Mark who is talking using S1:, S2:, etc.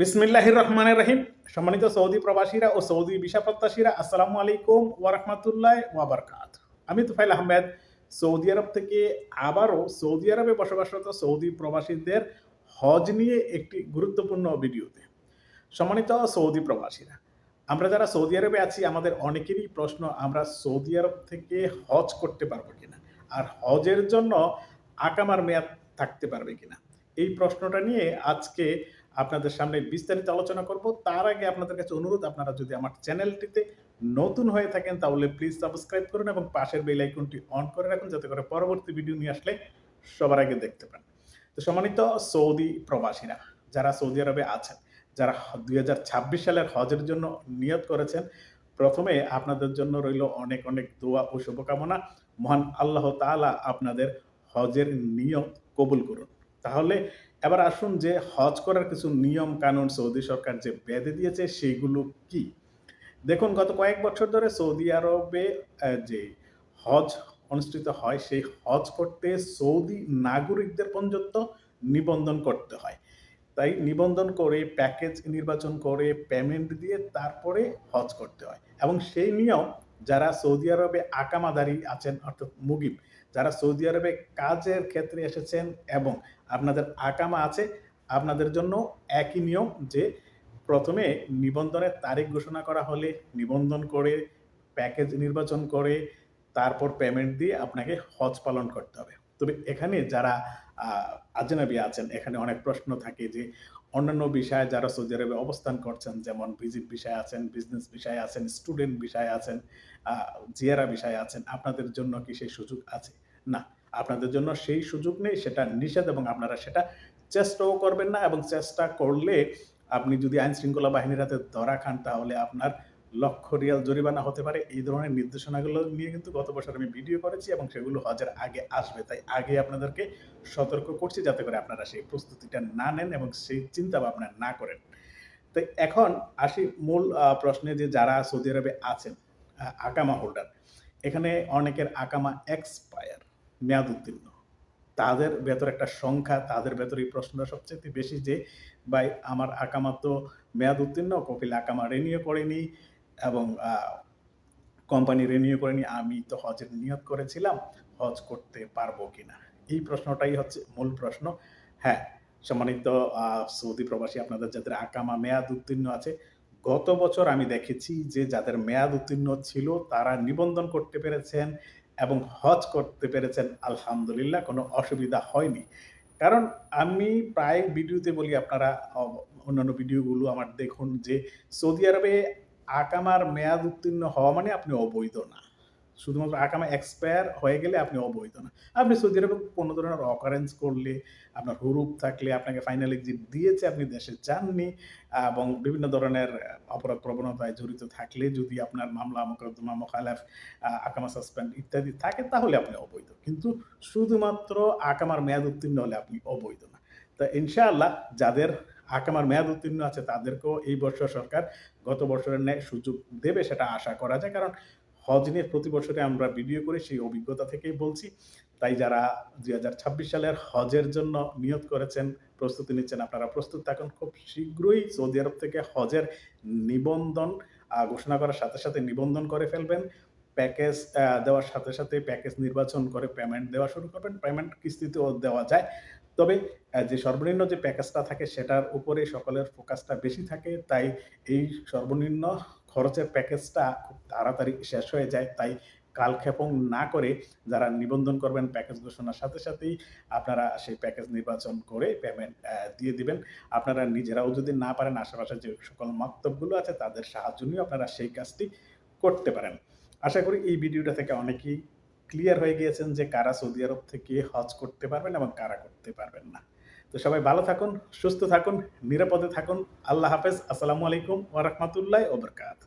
S1: বিসমিল্লাহির রহমানের রহিম। সম্মানিত সৌদি প্রবাসীরা ও সৌদি ভিসা প্রত্যাশীরা, আসসালামু আলাইকুম ওয়ারহমাতুল্লাহ ওয়াবারকাত আমি তুফাইল আহমেদ। সৌদি আরব থেকে আবারও সৌদি আরবে বসবাসরত সৌদি প্রবাসীদের হজ নিয়ে একটি গুরুত্বপূর্ণ ভিডিওতে। সম্মানিত সৌদি প্রবাসীরা, আমরা যারা সৌদি আরবে আছি, আমাদের অনেকেরই প্রশ্ন, আমরা সৌদি আরব থেকে হজ করতে পারব কিনা? আর হজের জন্য আকামার মেয়াদ থাকতে পারবে কিনা? এই প্রশ্নটা নিয়ে আজকে আপনাদের সামনে বিস্তারিত আলোচনা করব। তার আগে আপনাদের কাছে অনুরোধ, আপনারা যদি আমার চ্যানেলটিতে নতুন হয়ে থাকেন তাহলে প্লিজ সাবস্ক্রাইব করুন এবং পাশের বেল আইকনটি অন করে রাখুন যাতে করে পরবর্তী ভিডিও নিয়ে আসলে সবার আগে দেখতে পান। তো সম্মানিত সৌদি প্রবাসীরা, যারা সৌদি আরবে আছেন, যারা দুই হাজার ছাব্বিশ সালের হজের জন্য নিয়ত করেছেন, প্রথমে আপনাদের জন্য রইল অনেক অনেক দোয়া ও শুভকামনা। মহান আল্লাহ তাআলা আপনাদের হজের নিয়ত কবুল করুন। তাহলে এবার আসুন যে হজ করার কিছু নিয়ম কানুন সৌদি সরকার যে বেঁধে দিয়েছে সেগুলো কি? দেখুন, গত কয়েক বছর ধরে সৌদি আরবে যে হজ অনুষ্ঠিত হয়, সেই হজ করতে সৌদি নাগরিকদের পর্যন্ত নিবন্ধন করতে হয়। তাই নিবন্ধন করে, প্যাকেজ নির্বাচন করে পেমেন্ট দিয়ে তারপরে হজ করতে হয়। এবং সেই নিয়ম যারা সৌদি আরবে আকামাদারি আছেন, অর্থাৎ মুগিব যারা সৌদি আরবে কাজের ক্ষেত্রে এসেছেন এবং আপনাদের আকামা আছে, আপনাদের জন্য একই নিয়ম যে প্রথমে নিবন্ধনের তারিখ ঘোষণা করা হলে নিবন্ধন করে, প্যাকেজ নির্বাচন করে, তারপর পেমেন্ট দিয়ে আপনাকে হজ পালন করতে হবে। তবে এখানে যারা আজনাবি আছেন। এখানে অনেক প্রশ্ন থাকে যে, অন্যান্য বিষয়ে যারা সৌদি আরবে অবস্থান করছেন, যেমন ভিজিট বিষয় আছেন বিজনেস বিষয় আছেন স্টুডেন্ট বিষয়ে আছেন জিয়ারা বিষয়ে আছেন, আপনাদের জন্য কি সেই সুযোগ আছে? না। আপনাদের জন্য সেই সুযোগ নেই, সেটা নিষেধ এবং আপনারা সেটা চেষ্টাও করবেন না এবং চেষ্টা করলে আপনি যদি আইন শৃঙ্খলা বাহিনীর হাতে ধরা খান, তাহলে আপনার লক্ষ রিয়াল জরিমানা হতে পারে। এই ধরনের নির্দেশনাগুলো নিয়ে কিন্তু গত বছর আমি ভিডিও করেছি এবং সেগুলো হজের আগে আসবে। তাই আগে আপনাদেরকে সতর্ক করছি যাতে করে আপনারা সেই প্রস্তুতিটা না নেন এবং সেই চিন্তা ভাবনা না করেন। তো এখন আসি মূল প্রশ্নে যে যারা সৌদি আরবে আছেন আকামা হোল্ডার। এখানে অনেকের আকামা এক্সপায়ার মেয়াদ উত্তীর্ণ তাদের ভেতর একটা সংখ্যা, তাদের ভেতর এই প্রশ্নটা সবচেয়ে বেশি যে, ভাই, আমার আকামা তো মেয়াদ উত্তীর্ণ কপিল আকামা রেনিও করেনি। এবং কোম্পানি রেনিও করেনি আমি তো হজের নিয়োগ করেছিলাম, হজ করতে পারব কিনা? এই প্রশ্নটাই হচ্ছে মূল প্রশ্ন। হ্যাঁ সম্মানিত সৌদি প্রবাসী, আপনাদের যাদের আকামা মেয়াদ উত্তীর্ণ আছে, গত বছর আমি দেখেছি যে যাদের মেয়াদ উত্তীর্ণ ছিল, তারা নিবন্ধন করতে পেরেছেন এবং হজ করতে পেরেছেন, আলহামদুলিল্লাহ, কোনো অসুবিধা হয়নি। কারণ আমি প্রায় ভিডিওতে বলি আপনারা অন্যান্য ভিডিওগুলো আমার দেখুন যে সৌদি আরবে আকামার মেয়াদ উত্তীর্ণ হওয়া মানে আপনি অবৈধ না। শুধুমাত্র আকামা এক্সপায়ার হয়ে গেলে আপনি অবৈধ না। আপনি সৌদি আরবে কোনো ধরনের অকারেন্স করলে, আপনার হুরুপ থাকলে, আপনাকে ফাইনাল এক্সিট দিয়েছে, আপনি দেশে যাননি, এবং বিভিন্ন ধরনের অপরাধ প্রবণতায় জড়িত থাকলে যদি আপনার মামলা, মোকদ্দমা মোখালেফ আকামা সাসপেন্ড ইত্যাদি থাকে, তাহলে আপনি অবৈধ। কিন্তু শুধুমাত্র আকামার মেয়াদ উত্তীর্ণ হলে আপনি অবৈধ না। তো ইনশাআল্লাহ যাদের আকামার মেয়াদ উত্তীর্ণ আছে, তাদেরকেও এই বছর সরকার গত বছরের ন্যায় সুযোগ দেবে সেটা আশা করা যায়। কারণ হজ নিয়ে প্রতি বছরে আমরা ভিডিও করে সেই অভিজ্ঞতা থেকেই বলছি। তাই যারা দুই হাজার ছাব্বিশ সালের হজের জন্য নিয়ত করেছেন, প্রস্তুতি নিচ্ছেন, আপনারা প্রস্তুত থাকুন। খুব শীঘ্রই সৌদি আরব থেকে হজের নিবন্ধন ঘোষণা করার সাথে সাথে নিবন্ধন করে ফেলবেন। প্যাকেজ দেওয়ার সাথে সাথে প্যাকেজ নির্বাচন করে পেমেন্ট দেওয়া শুরু করবেন। পেমেন্ট কিস্তিতেও দেওয়া যায়। তবে যে সর্বনিম্ন যে প্যাকেজটা থাকে সেটার উপরে সকলের ফোকাসটা বেশি থাকে। তাই এই সর্বনিম্ন খরচের প্যাকেজটা খুব তাড়াতাড়ি শেষ হয়ে যায়। তাই কালক্ষেপণ না করে যারা নিবন্ধন করবেন প্যাকেজ ঘোষণার সাথে সাথেই আপনারা সেই প্যাকেজ নির্বাচন করে পেমেন্ট দিয়ে দিবেন। আপনারা নিজেরাও যদি না পারেন, আশেপাশে যে সকল মক্তবগুলো আছে তাদের সাহায্য নিয়ে আপনারা সেই কাজটি করতে পারেন। আশা করি এই ভিডিওটা থেকে অনেকেই ক্লিয়ার হয়ে গিয়েছেন যে কারা সৌদি আরব থেকে হজ করতে পারবেন এবং কারা করতে পারবেন না। তো সবাই ভালো থাকুন, সুস্থ থাকুন, নিরাপদে থাকুন। আল্লাহ হাফেজ। আসসালামু আলাইকুম ওরহমতুল্লাহ ওবরকাত